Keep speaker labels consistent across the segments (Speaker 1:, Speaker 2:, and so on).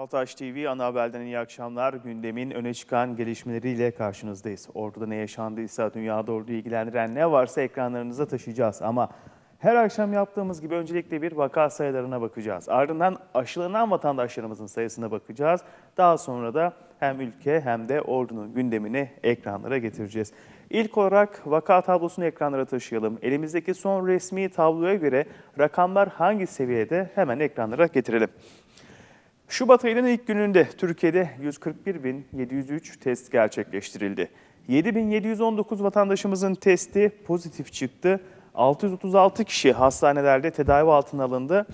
Speaker 1: Altaş TV ana haberden iyi akşamlar. Gündemin öne çıkan gelişmeleriyle karşınızdayız. Ordu'da ne yaşandıysa, dünyada orduyu ilgilendiren ne varsa ekranlarınıza taşıyacağız. Ama her akşam yaptığımız gibi öncelikle bir vaka sayılarına bakacağız. Ardından aşılanan vatandaşlarımızın sayısına bakacağız. Daha sonra da hem ülke hem de ordunun gündemini ekranlara getireceğiz. İlk olarak vaka tablosunu ekranlara taşıyalım. Elimizdeki son resmi tabloya göre rakamlar hangi seviyede hemen ekranlara getirelim. Şubat ayının ilk gününde Türkiye'de 141.703 test gerçekleştirildi. 7.719 vatandaşımızın testi pozitif çıktı. 636 kişi hastanelerde tedavi altına alındı.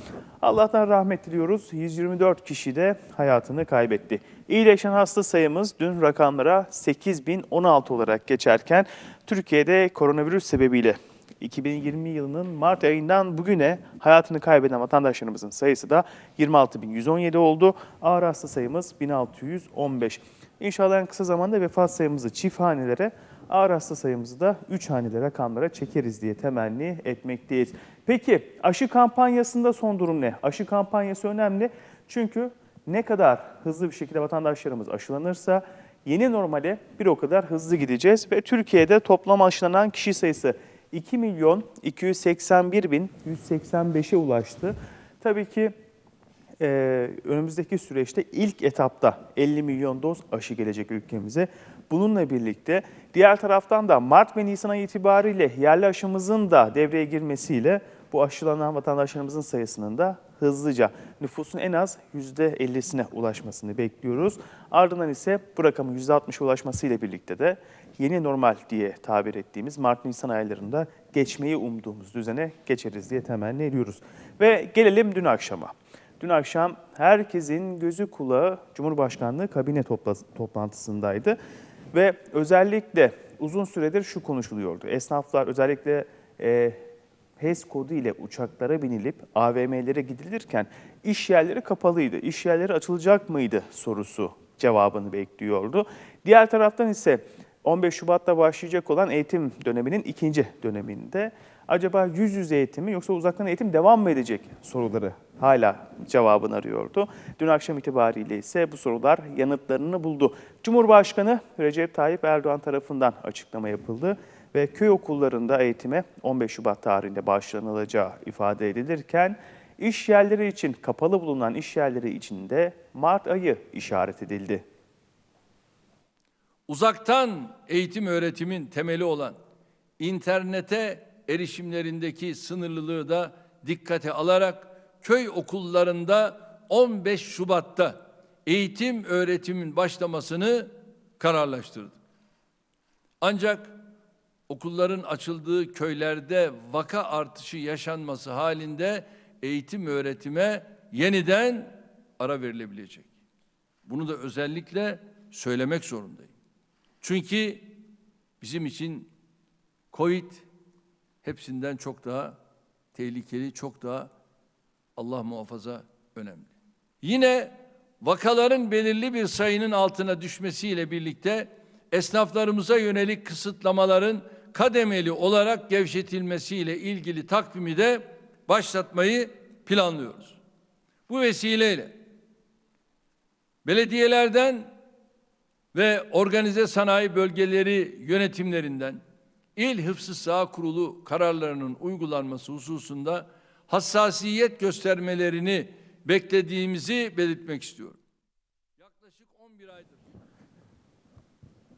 Speaker 1: Allah'tan rahmet diliyoruz. 124 kişi de hayatını kaybetti. İyileşen hasta sayımız dün rakamlara 8016 olarak geçerken Türkiye'de koronavirüs sebebiyle 2020 yılının Mart ayından bugüne hayatını kaybeden vatandaşlarımızın sayısı da 26.117 oldu. Ağır hasta sayımız 1615. İnşallah en kısa zamanda vefat sayımızı çift hanelere, ağır hasta sayımızı da 3 haneli rakamlara çekeriz diye temenni etmekteyiz. Peki aşı kampanyasında son durum ne? Aşı kampanyası önemli çünkü ne kadar hızlı bir şekilde vatandaşlarımız aşılanırsa yeni normale bir o kadar hızlı gideceğiz ve Türkiye'de toplam aşılanan kişi sayısı 2 milyon 281 bin 185'e ulaştı. Tabii ki e, önümüzdeki süreçte ilk etapta 50 milyon doz aşı gelecek ülkemize. Bununla birlikte diğer taraftan da Mart ve Nisan ayı itibariyle yerli aşımızın da devreye girmesiyle bu aşılanan vatandaşlarımızın sayısının da hızlıca nüfusun en az %50'sine ulaşmasını bekliyoruz. Ardından ise bu rakamın %60'a ulaşmasıyla birlikte de yeni normal diye tabir ettiğimiz Mart-Nisan aylarında geçmeyi umduğumuz düzene geçeriz diye temenni ediyoruz. Ve gelelim dün akşama. Dün akşam herkesin gözü kulağı Cumhurbaşkanlığı kabine topla- toplantısındaydı. Ve özellikle uzun süredir şu konuşuluyordu. Esnaflar özellikle e, HES kodu ile uçaklara binilip AVM'lere gidilirken iş yerleri kapalıydı. İş yerleri açılacak mıydı sorusu cevabını bekliyordu. Diğer taraftan ise 15 Şubat'ta başlayacak olan eğitim döneminin ikinci döneminde acaba yüz yüze eğitim mi yoksa uzaktan eğitim devam mı edecek soruları hala cevabını arıyordu. Dün akşam itibariyle ise bu sorular yanıtlarını buldu. Cumhurbaşkanı Recep Tayyip Erdoğan tarafından açıklama yapıldı ve köy okullarında eğitime 15 Şubat tarihinde başlanılacağı ifade edilirken iş yerleri için kapalı bulunan iş yerleri için de Mart ayı işaret edildi.
Speaker 2: uzaktan eğitim öğretimin temeli olan internete erişimlerindeki sınırlılığı da dikkate alarak köy okullarında 15 Şubat'ta eğitim öğretimin başlamasını kararlaştırdık. Ancak okulların açıldığı köylerde vaka artışı yaşanması halinde eğitim öğretime yeniden ara verilebilecek. Bunu da özellikle söylemek zorundayım. Çünkü bizim için Covid hepsinden çok daha tehlikeli, çok daha Allah muhafaza önemli. Yine vakaların belirli bir sayının altına düşmesiyle birlikte esnaflarımıza yönelik kısıtlamaların kademeli olarak gevşetilmesiyle ilgili takvimi de başlatmayı planlıyoruz. Bu vesileyle belediyelerden ve organize sanayi bölgeleri yönetimlerinden İl Hıfzı Saha Kurulu kararlarının uygulanması hususunda hassasiyet göstermelerini beklediğimizi belirtmek istiyorum. Yaklaşık 11 aydır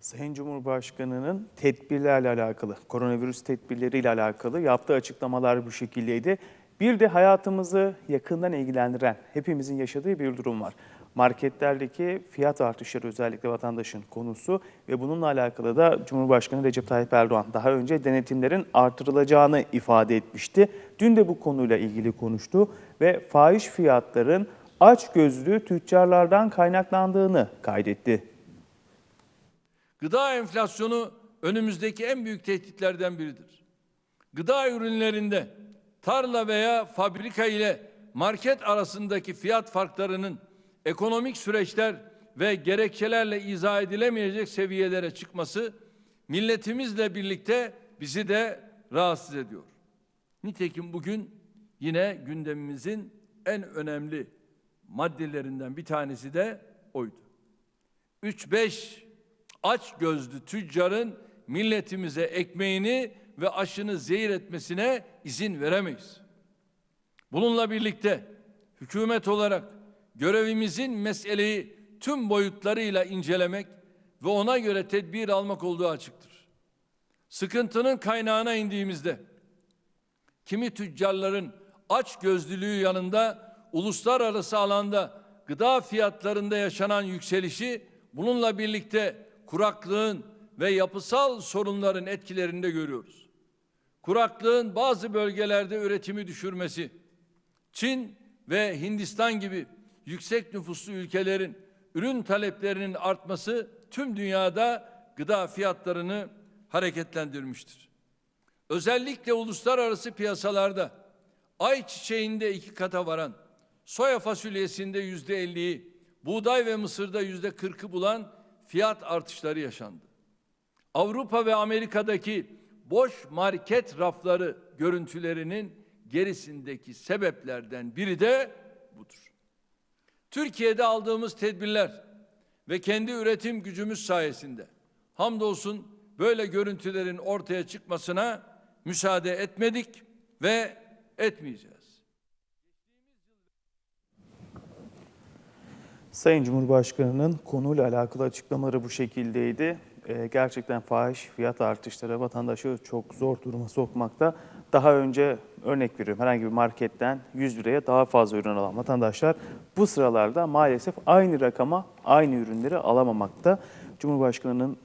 Speaker 1: Sayın Cumhurbaşkanı'nın tedbirlerle alakalı, koronavirüs tedbirleriyle alakalı yaptığı açıklamalar bu şekildeydi. Bir de hayatımızı yakından ilgilendiren, hepimizin yaşadığı bir durum var. Marketlerdeki fiyat artışları özellikle vatandaşın konusu ve bununla alakalı da Cumhurbaşkanı Recep Tayyip Erdoğan daha önce denetimlerin artırılacağını ifade etmişti. Dün de bu konuyla ilgili konuştu ve fahiş fiyatların aç gözlü tüccarlardan kaynaklandığını kaydetti.
Speaker 2: Gıda enflasyonu önümüzdeki en büyük tehditlerden biridir. Gıda ürünlerinde tarla veya fabrika ile market arasındaki fiyat farklarının ekonomik süreçler ve gerekçelerle izah edilemeyecek seviyelere çıkması milletimizle birlikte bizi de rahatsız ediyor. Nitekim bugün yine gündemimizin en önemli maddelerinden bir tanesi de oydu. 3-5 aç gözlü tüccarın milletimize ekmeğini ve aşını zehir etmesine izin veremeyiz. Bununla birlikte hükümet olarak görevimizin meseleyi tüm boyutlarıyla incelemek ve ona göre tedbir almak olduğu açıktır. Sıkıntının kaynağına indiğimizde kimi tüccarların aç gözlülüğü yanında uluslararası alanda gıda fiyatlarında yaşanan yükselişi bununla birlikte kuraklığın ve yapısal sorunların etkilerinde görüyoruz. Kuraklığın bazı bölgelerde üretimi düşürmesi, Çin ve Hindistan gibi yüksek nüfuslu ülkelerin ürün taleplerinin artması tüm dünyada gıda fiyatlarını hareketlendirmiştir. Özellikle uluslararası piyasalarda ayçiçeğinde iki kata varan, soya fasulyesinde yüzde elliyi, buğday ve mısırda yüzde kırkı bulan fiyat artışları yaşandı. Avrupa ve Amerika'daki boş market rafları görüntülerinin gerisindeki sebeplerden biri de budur. Türkiye'de aldığımız tedbirler ve kendi üretim gücümüz sayesinde hamdolsun böyle görüntülerin ortaya çıkmasına müsaade etmedik ve etmeyeceğiz.
Speaker 1: Sayın Cumhurbaşkanı'nın konuyla alakalı açıklamaları bu şekildeydi. Ee, gerçekten fahiş fiyat artışları vatandaşı çok zor duruma sokmakta. Daha önce örnek veriyorum herhangi bir marketten 100 liraya daha fazla ürün alan vatandaşlar bu sıralarda maalesef aynı rakama aynı ürünleri alamamakta. Cumhurbaşkanı'nın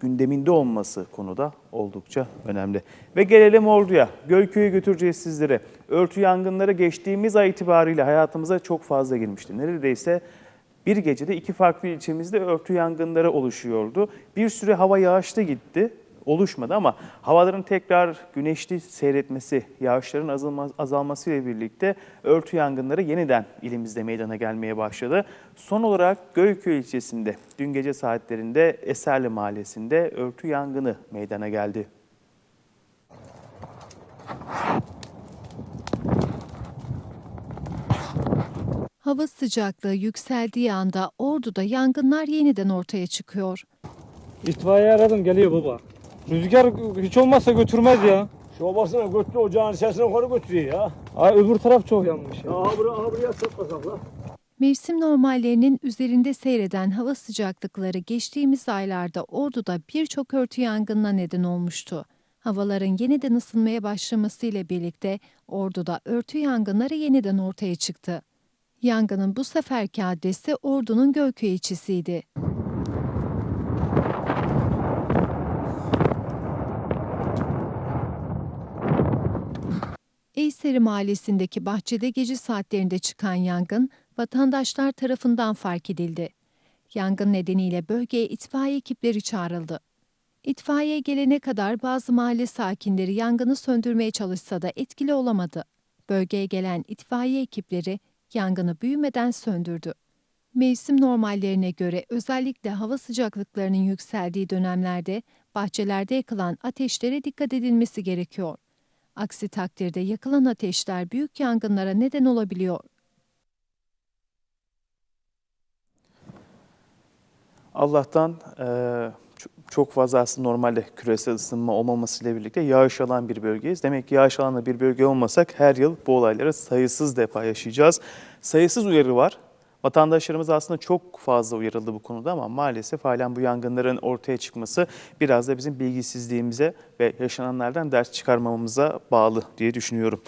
Speaker 1: gündeminde olması konuda oldukça önemli. Ve gelelim orduya. Göyköy'e götüreceğiz sizlere. Örtü yangınları geçtiğimiz ay itibariyle hayatımıza çok fazla girmişti. Neredeyse bir gecede iki farklı ilçemizde örtü yangınları oluşuyordu. Bir süre hava yağışlı gitti, oluşmadı ama havaların tekrar güneşli seyretmesi, yağışların azalma, azalmasıyla birlikte örtü yangınları yeniden ilimizde meydana gelmeye başladı. Son olarak Göyköy ilçesinde dün gece saatlerinde Eserli mahallesinde örtü yangını meydana geldi.
Speaker 3: Hava sıcaklığı yükseldiği anda Ordu'da yangınlar yeniden ortaya çıkıyor.
Speaker 4: İtfaiye aradım geliyor baba. Rüzgar hiç olmazsa götürmez ya.
Speaker 5: Şu obasına götürüyor, ocağın içerisine koru götürüyor ya.
Speaker 4: Ay öbür taraf çok yanmış ya.
Speaker 5: Ya aha buraya, aha buraya satmasak la.
Speaker 3: Mevsim normallerinin üzerinde seyreden hava sıcaklıkları geçtiğimiz aylarda Ordu'da birçok örtü yangınına neden olmuştu. Havaların yeniden ısınmaya başlamasıyla birlikte Ordu'da örtü yangınları yeniden ortaya çıktı. Yangının bu seferki adresi Ordu'nun Gölköy ilçesiydi. Eyseri Mahallesi'ndeki bahçede gece saatlerinde çıkan yangın vatandaşlar tarafından fark edildi. Yangın nedeniyle bölgeye itfaiye ekipleri çağrıldı. İtfaiye gelene kadar bazı mahalle sakinleri yangını söndürmeye çalışsa da etkili olamadı. Bölgeye gelen itfaiye ekipleri yangını büyümeden söndürdü. Mevsim normallerine göre özellikle hava sıcaklıklarının yükseldiği dönemlerde bahçelerde yakılan ateşlere dikkat edilmesi gerekiyor. Aksi takdirde yakılan ateşler büyük yangınlara neden olabiliyor.
Speaker 1: Allah'tan ç- çok fazla aslında normalde küresel ısınma olmamasıyla birlikte yağış alan bir bölgeyiz. Demek ki yağış alan bir bölge olmasak her yıl bu olaylara sayısız defa yaşayacağız. Sayısız uyarı var. Vatandaşlarımız aslında çok fazla uyarıldı bu konuda ama maalesef halen bu yangınların ortaya çıkması biraz da bizim bilgisizliğimize ve yaşananlardan ders çıkarmamamıza bağlı diye düşünüyorum.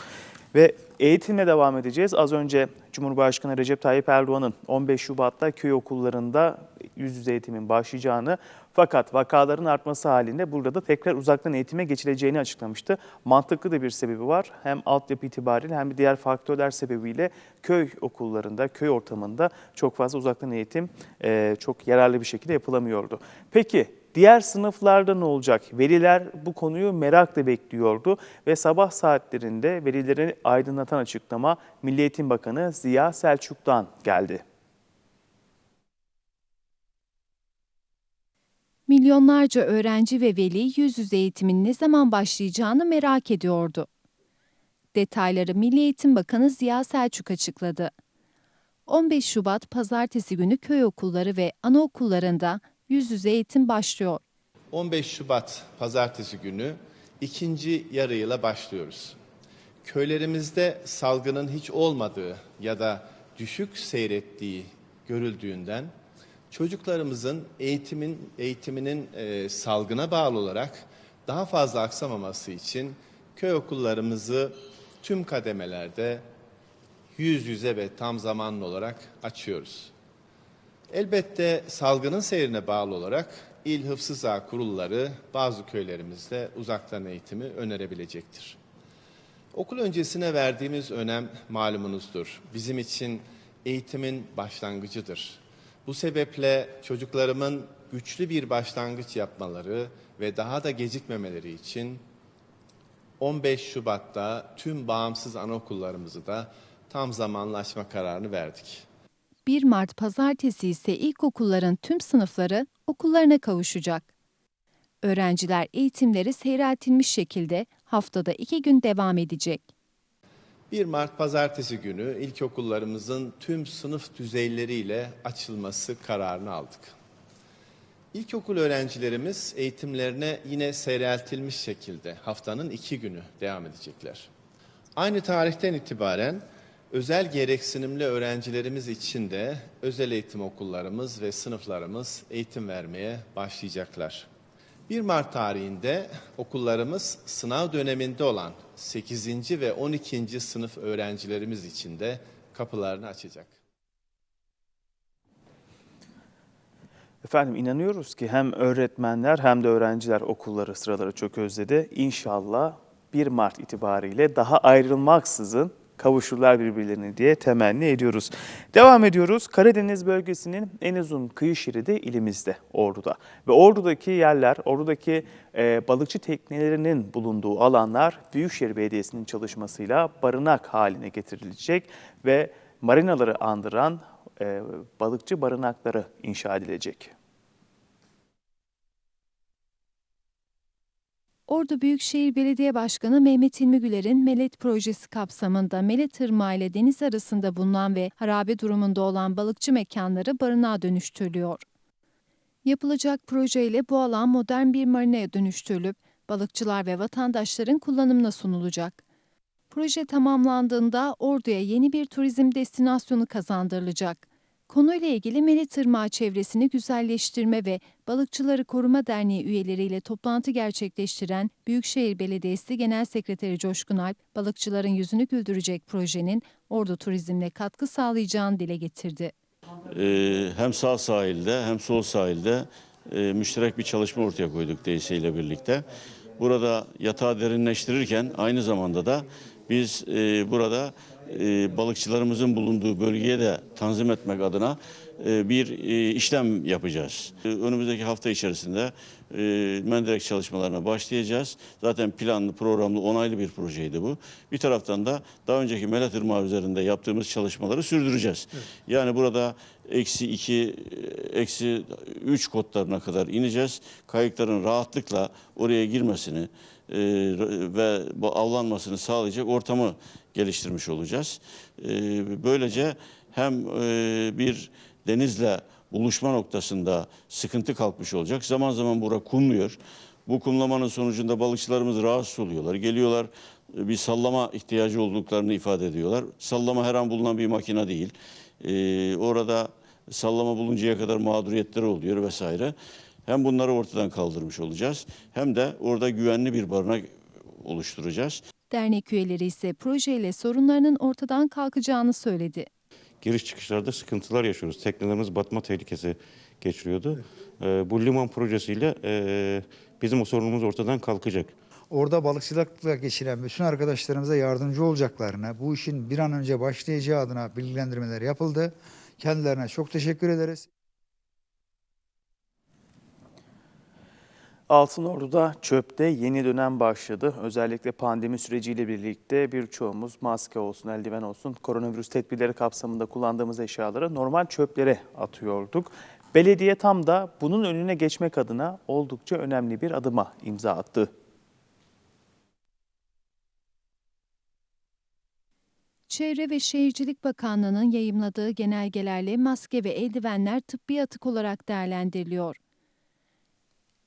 Speaker 1: Ve eğitimle devam edeceğiz. Az önce Cumhurbaşkanı Recep Tayyip Erdoğan'ın 15 Şubat'ta köy okullarında yüz yüze eğitimin başlayacağını fakat vakaların artması halinde burada da tekrar uzaktan eğitime geçileceğini açıklamıştı. Mantıklı da bir sebebi var. Hem altyapı itibariyle hem de diğer faktörler sebebiyle köy okullarında, köy ortamında çok fazla uzaktan eğitim eee, çok yararlı bir şekilde yapılamıyordu. Peki Diğer sınıflarda ne olacak? Veliler bu konuyu merakla bekliyordu ve sabah saatlerinde velileri aydınlatan açıklama Milli Eğitim Bakanı Ziya Selçuk'tan geldi.
Speaker 3: Milyonlarca öğrenci ve veli yüz yüze eğitimin ne zaman başlayacağını merak ediyordu. Detayları Milli Eğitim Bakanı Ziya Selçuk açıkladı. 15 Şubat pazartesi günü köy okulları ve anaokullarında yüz yüze eğitim başlıyor.
Speaker 6: 15 Şubat pazartesi günü ikinci yarıyla başlıyoruz. Köylerimizde salgının hiç olmadığı ya da düşük seyrettiği görüldüğünden çocuklarımızın eğitimin eğitiminin e, salgına bağlı olarak daha fazla aksamaması için köy okullarımızı tüm kademelerde yüz yüze ve tam zamanlı olarak açıyoruz. Elbette salgının seyrine bağlı olarak İl Hıfzı Sağ kurulları bazı köylerimizde uzaktan eğitimi önerebilecektir. Okul öncesine verdiğimiz önem malumunuzdur. Bizim için eğitimin başlangıcıdır. Bu sebeple çocuklarımın güçlü bir başlangıç yapmaları ve daha da gecikmemeleri için 15 Şubat'ta tüm bağımsız anaokullarımızı da tam zamanlı açma kararını verdik.
Speaker 3: 1 Mart pazartesi ise ilkokulların tüm sınıfları okullarına kavuşacak. Öğrenciler eğitimleri seyreltilmiş şekilde haftada iki gün devam edecek.
Speaker 6: 1 Mart pazartesi günü ilkokullarımızın tüm sınıf düzeyleriyle açılması kararını aldık. İlkokul öğrencilerimiz eğitimlerine yine seyreltilmiş şekilde haftanın iki günü devam edecekler. Aynı tarihten itibaren özel gereksinimli öğrencilerimiz için de özel eğitim okullarımız ve sınıflarımız eğitim vermeye başlayacaklar. 1 Mart tarihinde okullarımız sınav döneminde olan 8. ve 12. sınıf öğrencilerimiz için de kapılarını açacak.
Speaker 1: Efendim inanıyoruz ki hem öğretmenler hem de öğrenciler okulları sıraları çok özledi. İnşallah 1 Mart itibariyle daha ayrılmaksızın kavuşurlar birbirlerine diye temenni ediyoruz. Devam ediyoruz. Karadeniz bölgesinin en uzun kıyı şeridi ilimizde, Ordu'da. Ve Ordu'daki yerler, Ordu'daki e, balıkçı teknelerinin bulunduğu alanlar Büyükşehir Belediyesi'nin çalışmasıyla barınak haline getirilecek ve marinaları andıran e, balıkçı barınakları inşa edilecek.
Speaker 3: Ordu Büyükşehir Belediye Başkanı Mehmet İlmi Güler'in Melet projesi kapsamında Melet Irmağı ile deniz arasında bulunan ve harabe durumunda olan balıkçı mekanları barınağa dönüştürülüyor. Yapılacak projeyle bu alan modern bir marinaya dönüştürülüp balıkçılar ve vatandaşların kullanımına sunulacak. Proje tamamlandığında Ordu'ya yeni bir turizm destinasyonu kazandırılacak. Konuyla ilgili Melet Irmağı çevresini güzelleştirme ve Balıkçıları Koruma Derneği üyeleriyle toplantı gerçekleştiren Büyükşehir Belediyesi Genel Sekreteri Coşkun Alp, balıkçıların yüzünü güldürecek projenin Ordu turizmine katkı sağlayacağını dile getirdi.
Speaker 7: Ee, hem sağ sahilde hem sol sahilde e, müşterek bir çalışma ortaya koyduk DSE ile birlikte. Burada yatağı derinleştirirken aynı zamanda da biz e, burada e, balıkçılarımızın bulunduğu bölgeye de tanzim etmek adına e, bir e, işlem yapacağız. E, Önümüzdeki hafta içerisinde e, menderek çalışmalarına başlayacağız. Zaten planlı, programlı, onaylı bir projeydi bu. Bir taraftan da daha önceki Melet Irmağı üzerinde yaptığımız çalışmaları sürdüreceğiz. Yani burada eksi 2, eksi 3 kodlarına kadar ineceğiz. Kayıkların rahatlıkla oraya girmesini e, ve bu avlanmasını sağlayacak ortamı geliştirmiş olacağız. E, böylece hem e, bir denizle buluşma noktasında sıkıntı kalkmış olacak. Zaman zaman bura kumluyor. Bu kumlamanın sonucunda balıkçılarımız rahatsız oluyorlar. Geliyorlar bir sallama ihtiyacı olduklarını ifade ediyorlar. Sallama her an bulunan bir makine değil. E, orada sallama buluncaya kadar mağduriyetler oluyor vesaire. Hem bunları ortadan kaldırmış olacağız hem de orada güvenli bir barınak oluşturacağız.
Speaker 3: Dernek üyeleri ise projeyle sorunlarının ortadan kalkacağını söyledi.
Speaker 8: giriş çıkışlarda sıkıntılar yaşıyoruz. Teknelerimiz batma tehlikesi geçiriyordu. Ee, bu liman projesiyle e, bizim o sorunumuz ortadan kalkacak.
Speaker 9: Orada balıkçılıkla geçiren bütün arkadaşlarımıza yardımcı olacaklarına, bu işin bir an önce başlayacağı adına bilgilendirmeler yapıldı. Kendilerine çok teşekkür ederiz.
Speaker 1: Altınordu'da çöpte yeni dönem başladı. Özellikle pandemi süreciyle birlikte birçoğumuz maske olsun, eldiven olsun, koronavirüs tedbirleri kapsamında kullandığımız eşyaları normal çöplere atıyorduk. Belediye tam da bunun önüne geçmek adına oldukça önemli bir adıma imza attı.
Speaker 3: Çevre ve Şehircilik Bakanlığı'nın yayımladığı genelgelerle maske ve eldivenler tıbbi atık olarak değerlendiriliyor.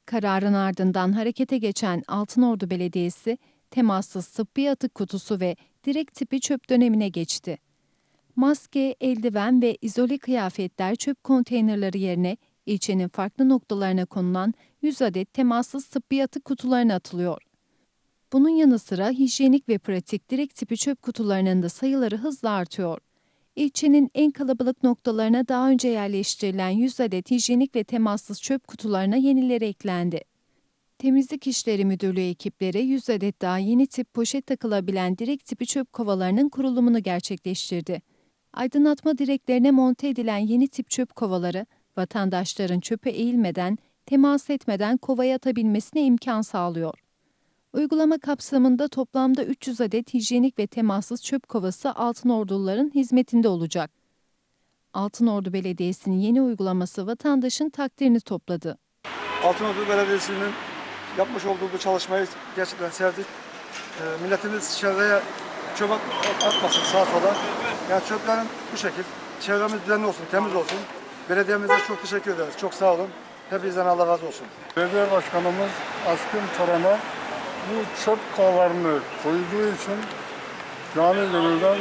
Speaker 3: Kararın ardından harekete geçen Altınordu Belediyesi, temassız tıbbi atık kutusu ve direkt tipi çöp dönemine geçti. Maske, eldiven ve izole kıyafetler çöp konteynerları yerine ilçenin farklı noktalarına konulan 100 adet temassız tıbbi atık kutularına atılıyor. Bunun yanı sıra hijyenik ve pratik direkt tipi çöp kutularının da sayıları hızla artıyor. İlçenin en kalabalık noktalarına daha önce yerleştirilen 100 adet hijyenik ve temassız çöp kutularına yenileri eklendi. Temizlik İşleri Müdürlüğü ekipleri 100 adet daha yeni tip poşet takılabilen direkt tipi çöp kovalarının kurulumunu gerçekleştirdi. Aydınlatma direklerine monte edilen yeni tip çöp kovaları, vatandaşların çöpe eğilmeden, temas etmeden kovaya atabilmesine imkan sağlıyor. Uygulama kapsamında toplamda 300 adet hijyenik ve temassız çöp kovası Altınorduluların hizmetinde olacak. Altınordu Belediyesi'nin yeni uygulaması vatandaşın takdirini topladı.
Speaker 10: Altınordu Belediyesi'nin yapmış olduğu bu çalışmayı gerçekten sevdik. Ee, milletimiz çevreye çöp at- atmasın sağa sola. Yani çöplerin bu şekil. Çevremiz düzenli olsun, temiz olsun. Belediyemize çok teşekkür ederiz. Çok sağ olun. Hepinizden Allah razı olsun.
Speaker 11: Belediye Başkanımız Aşkın Tören'e bu çöp kovalarını koyduğu için canı gönülden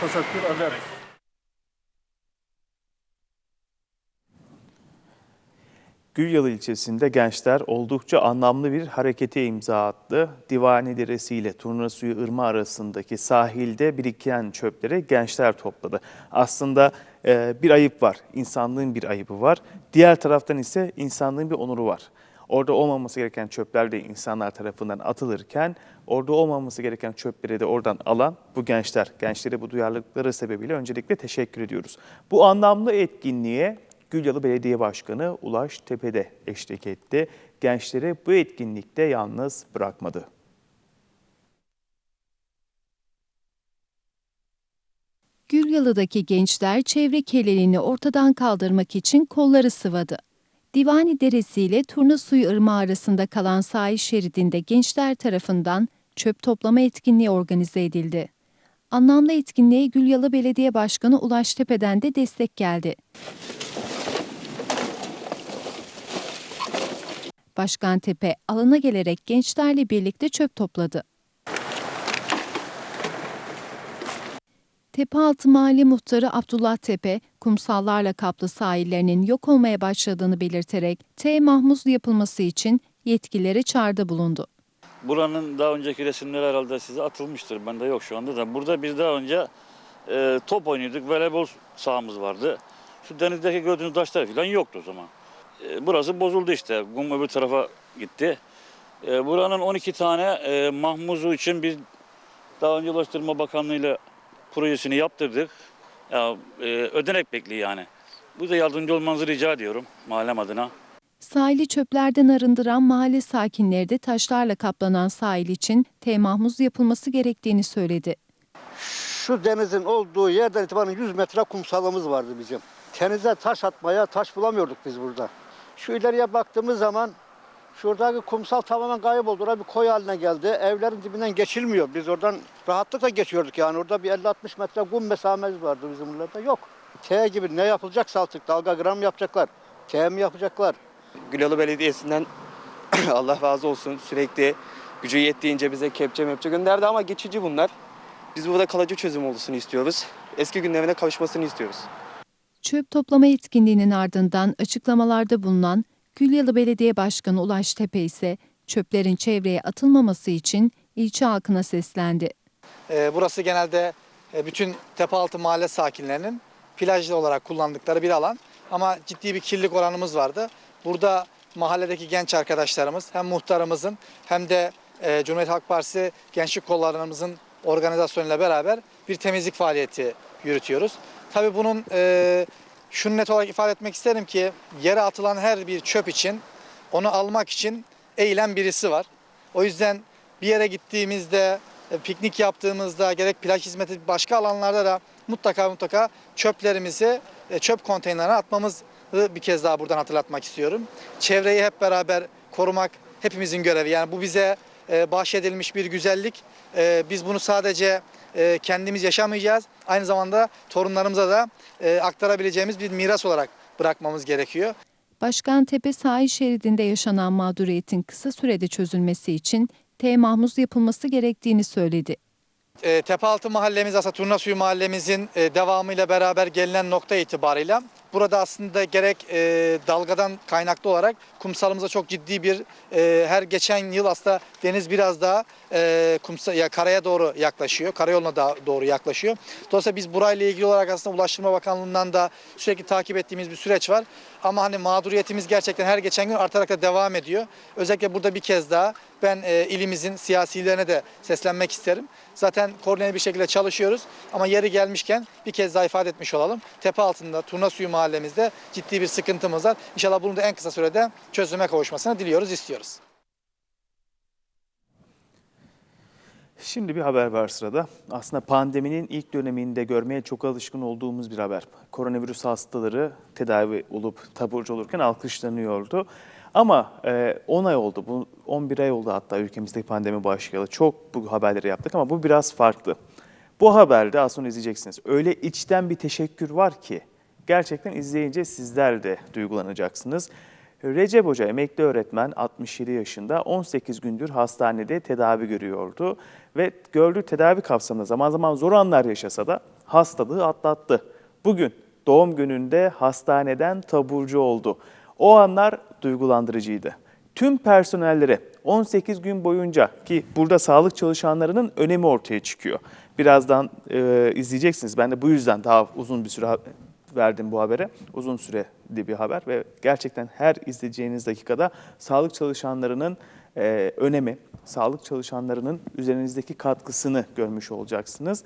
Speaker 11: teşekkür ederiz.
Speaker 1: Gülyalı ilçesinde gençler oldukça anlamlı bir harekete imza attı. Divani Deresi ile Turna Suyu Irmağı arasındaki sahilde biriken çöpleri gençler topladı. Aslında e, bir ayıp var, insanlığın bir ayıbı var. Diğer taraftan ise insanlığın bir onuru var. Orada olmaması gereken çöpler de insanlar tarafından atılırken orada olmaması gereken çöpleri de oradan alan bu gençler. Gençlere bu duyarlılıkları sebebiyle öncelikle teşekkür ediyoruz. Bu anlamlı etkinliğe Gülyalı Belediye Başkanı Ulaş Tepe'de eşlik etti. Gençleri bu etkinlikte yalnız bırakmadı.
Speaker 3: Gülyalı'daki gençler çevre kirliliğini ortadan kaldırmak için kolları sıvadı. Divani Deresi ile Turna Suyu Irmağı arasında kalan sahil şeridinde gençler tarafından çöp toplama etkinliği organize edildi. Anlamlı etkinliğe Gülyalı Belediye Başkanı Ulaş Tepe'den de destek geldi. Başkan Tepe alana gelerek gençlerle birlikte çöp topladı. Tepealtı Mahalle Muhtarı Abdullah Tepe, kumsallarla kaplı sahillerinin yok olmaya başladığını belirterek T mahmuz yapılması için yetkililere çağrıda bulundu.
Speaker 12: Buranın daha önceki resimleri herhalde size atılmıştır. Bende yok şu anda da. Burada biz daha önce e, top oynuyorduk. Voleybol sahamız vardı. Şu denizdeki gördüğünüz taşlar falan yoktu o zaman. E, burası bozuldu işte. Kum öbür tarafa gitti. E, buranın 12 tane e, mahmuzu için biz daha önce Ulaştırma Bakanlığı ile projesini yaptırdık. Ya, e, ödenek bekliyor yani. Bu da yardımcı olmanızı rica ediyorum mahallem adına.
Speaker 3: Sahili çöplerden arındıran mahalle sakinleri de taşlarla kaplanan sahil için T mahmuz yapılması gerektiğini söyledi.
Speaker 13: Şu denizin olduğu yerden itibaren 100 metre kumsalımız vardı bizim. Denize taş atmaya taş bulamıyorduk biz burada. Şu ileriye baktığımız zaman şuradaki kumsal tamamen kayboldu. Orada bir koy haline geldi. Evlerin dibinden geçilmiyor. Biz oradan rahatlıkla geçiyorduk yani. Orada bir 50-60 metre kum mesamemiz vardı bizim buralarda. Yok. T gibi ne yapılacaksa artık dalga gram yapacaklar. T mi yapacaklar?
Speaker 14: Gülyalı Belediyesi'nden Allah razı olsun sürekli gücü yettiğince bize kepçe mepçe gönderdi ama geçici bunlar. Biz burada kalıcı çözüm olsun istiyoruz. Eski günlerine kavuşmasını istiyoruz.
Speaker 3: Çöp toplama etkinliğinin ardından açıklamalarda bulunan Gülyalı Belediye Başkanı Ulaş Tepe ise çöplerin çevreye atılmaması için ilçe halkına seslendi.
Speaker 10: Ee, burası genelde e, bütün Tepealtı mahalle sakinlerinin plaj olarak kullandıkları bir alan. Ama ciddi bir kirlilik oranımız vardı. Burada mahalledeki genç arkadaşlarımız hem muhtarımızın hem de e, Cumhuriyet Halk Partisi gençlik kollarımızın organizasyonuyla beraber bir temizlik faaliyeti yürütüyoruz. Tabii bunun e, şunu net olarak ifade etmek isterim ki yere atılan her bir çöp için onu almak için eğilen birisi var. O yüzden bir yere gittiğimizde, e, piknik yaptığımızda gerek plaj hizmeti başka alanlarda da mutlaka mutlaka çöplerimizi e, çöp konteynerine atmamızı bir kez daha buradan hatırlatmak istiyorum. Çevreyi hep beraber korumak hepimizin görevi. Yani bu bize e, bahşedilmiş bir güzellik. Biz bunu sadece e, kendimiz yaşamayacağız. Aynı zamanda torunlarımıza da e, aktarabileceğimiz bir miras olarak bırakmamız gerekiyor.
Speaker 3: Başkan Tepe sahil şeridinde yaşanan mağduriyetin kısa sürede çözülmesi için T mahmuz yapılması gerektiğini söyledi.
Speaker 10: E, Tepealtı mahallemiz aslında Turna Suyu mahallemizin e, devamıyla beraber gelinen nokta itibarıyla burada aslında gerek e, dalgadan kaynaklı olarak kumsalımıza çok ciddi bir e, her geçen yıl aslında deniz biraz daha e, kumsa, ya karaya doğru yaklaşıyor. Karayoluna da doğru yaklaşıyor. Dolayısıyla biz burayla ilgili olarak aslında Ulaştırma Bakanlığı'ndan da sürekli takip ettiğimiz bir süreç var. Ama hani mağduriyetimiz gerçekten her geçen gün artarak da devam ediyor. Özellikle burada bir kez daha ben e, ilimizin siyasilerine de seslenmek isterim. Zaten koordineli bir şekilde çalışıyoruz ama yeri gelmişken bir kez daha ifade etmiş olalım. Tepe altında Turna Suyu mahallemizde ciddi bir sıkıntımız var. İnşallah bunun da en kısa sürede çözüme kavuşmasını diliyoruz, istiyoruz.
Speaker 1: Şimdi bir haber var sırada. Aslında pandeminin ilk döneminde görmeye çok alışkın olduğumuz bir haber. Koronavirüs hastaları tedavi olup taburcu olurken alkışlanıyordu. Ama e, 10 ay oldu, bu 11 ay oldu hatta ülkemizdeki pandemi başlayalı. Çok bu haberleri yaptık ama bu biraz farklı. Bu haberde az sonra izleyeceksiniz. Öyle içten bir teşekkür var ki gerçekten izleyince sizler de duygulanacaksınız. Recep Hoca emekli öğretmen 67 yaşında 18 gündür hastanede tedavi görüyordu ve gördüğü tedavi kapsamında zaman zaman zor anlar yaşasa da hastalığı atlattı. Bugün doğum gününde hastaneden taburcu oldu. O anlar duygulandırıcıydı. Tüm personellere 18 gün boyunca ki burada sağlık çalışanlarının önemi ortaya çıkıyor. Birazdan e, izleyeceksiniz. Ben de bu yüzden daha uzun bir süre verdim bu habere. Uzun süreli bir haber ve gerçekten her izleyeceğiniz dakikada sağlık çalışanlarının e, önemi, sağlık çalışanlarının üzerinizdeki katkısını görmüş olacaksınız.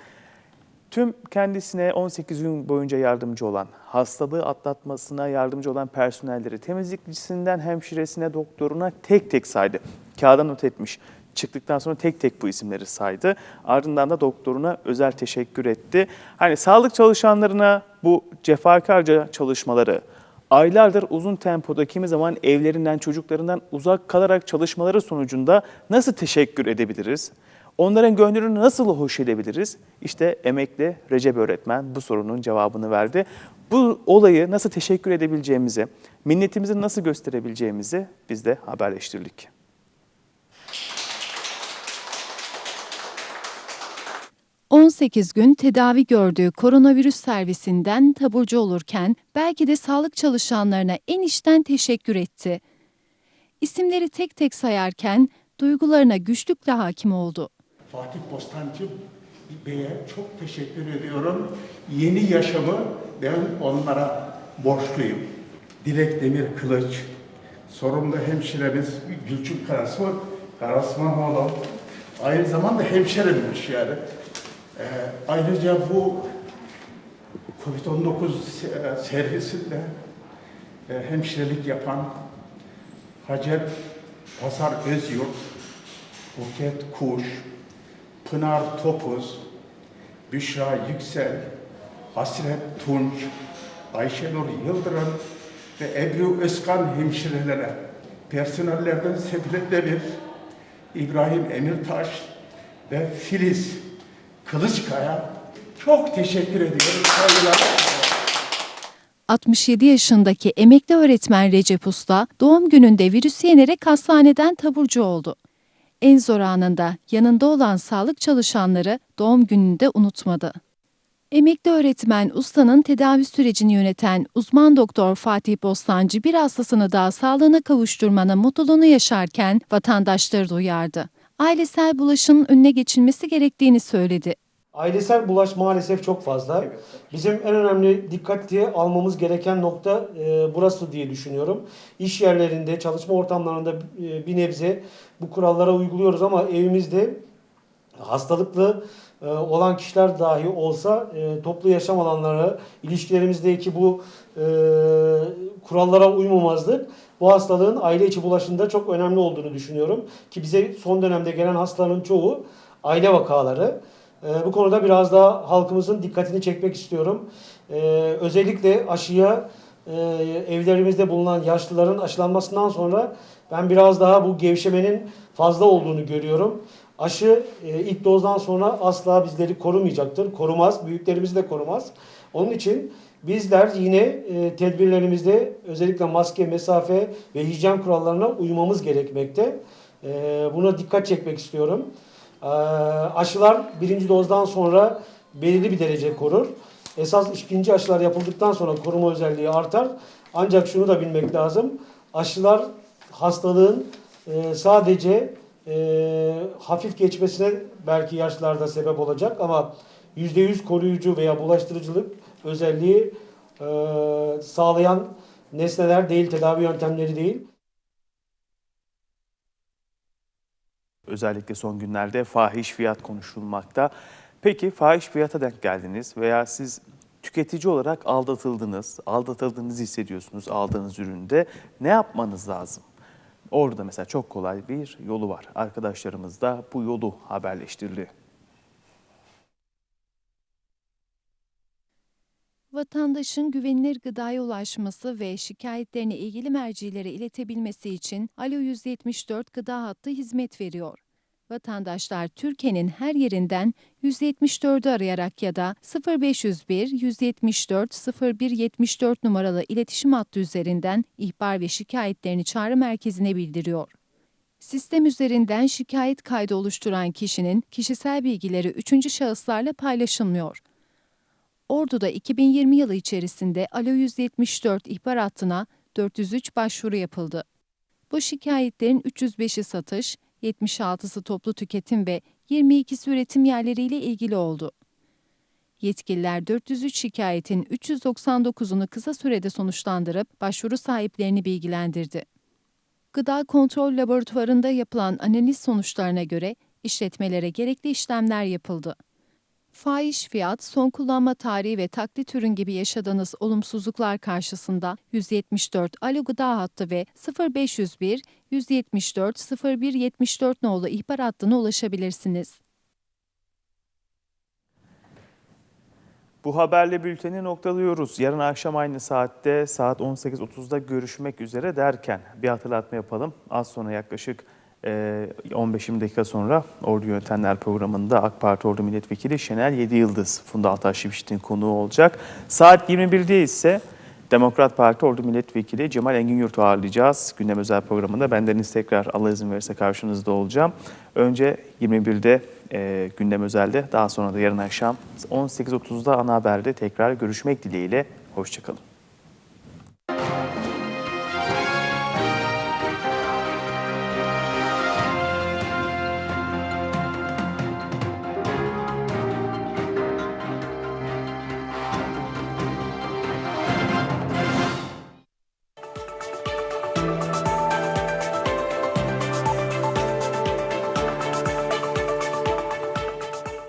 Speaker 1: Tüm kendisine 18 gün boyunca yardımcı olan, hastalığı atlatmasına yardımcı olan personelleri, temizlikçisinden hemşiresine, doktoruna tek tek saydı. Kağıda not etmiş. Çıktıktan sonra tek tek bu isimleri saydı. Ardından da doktoruna özel teşekkür etti. Hani sağlık çalışanlarına bu cefakarca çalışmaları, aylardır uzun tempoda kimi zaman evlerinden, çocuklarından uzak kalarak çalışmaları sonucunda nasıl teşekkür edebiliriz? Onların gönlünü nasıl hoş edebiliriz? İşte emekli Recep öğretmen bu sorunun cevabını verdi. Bu olayı nasıl teşekkür edebileceğimizi, minnetimizi nasıl gösterebileceğimizi biz de haberleştirdik.
Speaker 3: ...18 gün tedavi gördüğü koronavirüs servisinden taburcu olurken belki de sağlık çalışanlarına en içten teşekkür etti. İsimleri tek tek sayarken duygularına güçlükle hakim oldu.
Speaker 15: Fatih Bostancı Bey'e çok teşekkür ediyorum. Yeni yaşamı ben onlara borçluyum. Dilek Demir Kılıç, sorumlu hemşiremiz Gülçin Karasman, Karasmanoğlu. Aynı zamanda hemşerimmiş yani. Ee, ayrıca bu Covid-19 se- servisinde e, hemşirelik yapan Hacer Pazar Özyurt, Buket Kuş, Pınar Topuz, Büşra Yüksel, Hasret Tunç, Ayşenur Yıldırım ve Ebru Özkan hemşirelere, personellerden Sefiret Demir, İbrahim Emirtaş ve Filiz Kılıçkaya çok teşekkür ediyorum. Saygılar.
Speaker 3: 67 yaşındaki emekli öğretmen Recep Usta doğum gününde virüsü yenerek hastaneden taburcu oldu. En zor anında yanında olan sağlık çalışanları doğum gününde unutmadı. Emekli öğretmen Usta'nın tedavi sürecini yöneten uzman doktor Fatih Bostancı bir hastasını daha sağlığına kavuşturmanın mutluluğunu yaşarken vatandaşları da uyardı. Ailesel bulaşın önüne geçilmesi gerektiğini söyledi.
Speaker 16: Ailesel bulaş maalesef çok fazla. Bizim en önemli dikkatli almamız gereken nokta e, burası diye düşünüyorum. İş yerlerinde, çalışma ortamlarında e, bir nebze bu kurallara uyguluyoruz ama evimizde hastalıklı e, olan kişiler dahi olsa e, toplu yaşam alanları, ilişkilerimizdeki bu e, kurallara uymamazlık bu hastalığın aile içi bulaşında çok önemli olduğunu düşünüyorum. Ki bize son dönemde gelen hastaların çoğu aile vakaları. Bu konuda biraz daha halkımızın dikkatini çekmek istiyorum. Özellikle aşıya e, evlerimizde bulunan yaşlıların aşılanmasından sonra ben biraz daha bu gevşemenin fazla olduğunu görüyorum. Aşı e, ilk dozdan sonra asla bizleri korumayacaktır. Korumaz, büyüklerimizi de korumaz. Onun için bizler yine e, tedbirlerimizde özellikle maske, mesafe ve hijyen kurallarına uymamız gerekmekte. E, buna dikkat çekmek istiyorum. E, aşılar birinci dozdan sonra belirli bir derece korur. Esas ikinci aşılar yapıldıktan sonra koruma özelliği artar. Ancak şunu da bilmek lazım. Aşılar hastalığın e, sadece e, hafif geçmesine belki yaşlarda sebep olacak ama %100 koruyucu veya bulaştırıcılık özelliği e, sağlayan nesneler değil, tedavi yöntemleri değil.
Speaker 1: Özellikle son günlerde fahiş fiyat konuşulmakta. Peki fahiş fiyata denk geldiniz veya siz tüketici olarak aldatıldınız, aldatıldığınızı hissediyorsunuz aldığınız üründe. Ne yapmanız lazım? Orada mesela çok kolay bir yolu var. Arkadaşlarımız da bu yolu haberleştirdi.
Speaker 3: Vatandaşın güvenilir gıdaya ulaşması ve şikayetlerini ilgili mercilere iletebilmesi için Alo 174 gıda hattı hizmet veriyor. Vatandaşlar Türkiye'nin her yerinden 174'ü arayarak ya da 0501 174 0174 numaralı iletişim hattı üzerinden ihbar ve şikayetlerini çağrı merkezine bildiriyor. Sistem üzerinden şikayet kaydı oluşturan kişinin kişisel bilgileri üçüncü şahıslarla paylaşılmıyor. Ordu'da 2020 yılı içerisinde Alo 174 ihbar hattına 403 başvuru yapıldı. Bu şikayetlerin 305'i satış, 76'sı toplu tüketim ve 22'si üretim yerleriyle ilgili oldu. Yetkililer 403 şikayetin 399'unu kısa sürede sonuçlandırıp başvuru sahiplerini bilgilendirdi. Gıda Kontrol Laboratuvarında yapılan analiz sonuçlarına göre işletmelere gerekli işlemler yapıldı. Fahiş fiyat, son kullanma tarihi ve taklit ürün gibi yaşadığınız olumsuzluklar karşısında 174 Alo Gıda hattı ve 0501 174 0174 nolu ihbar hattına ulaşabilirsiniz.
Speaker 1: Bu haberle bülteni noktalıyoruz. Yarın akşam aynı saatte saat 18.30'da görüşmek üzere derken bir hatırlatma yapalım. Az sonra yaklaşık 15-20 dakika sonra Ordu Yönetenler programında AK Parti Ordu Milletvekili Şener Yedi Yıldız Funda Altaş Şivişit'in konuğu olacak. Saat 21'de ise Demokrat Parti Ordu Milletvekili Cemal Engin Yurt'u ağırlayacağız. Gündem özel programında bendeniz tekrar Allah izin verirse karşınızda olacağım. Önce 21'de e, gündem özelde daha sonra da yarın akşam 18.30'da ana haberde tekrar görüşmek dileğiyle. Hoşçakalın.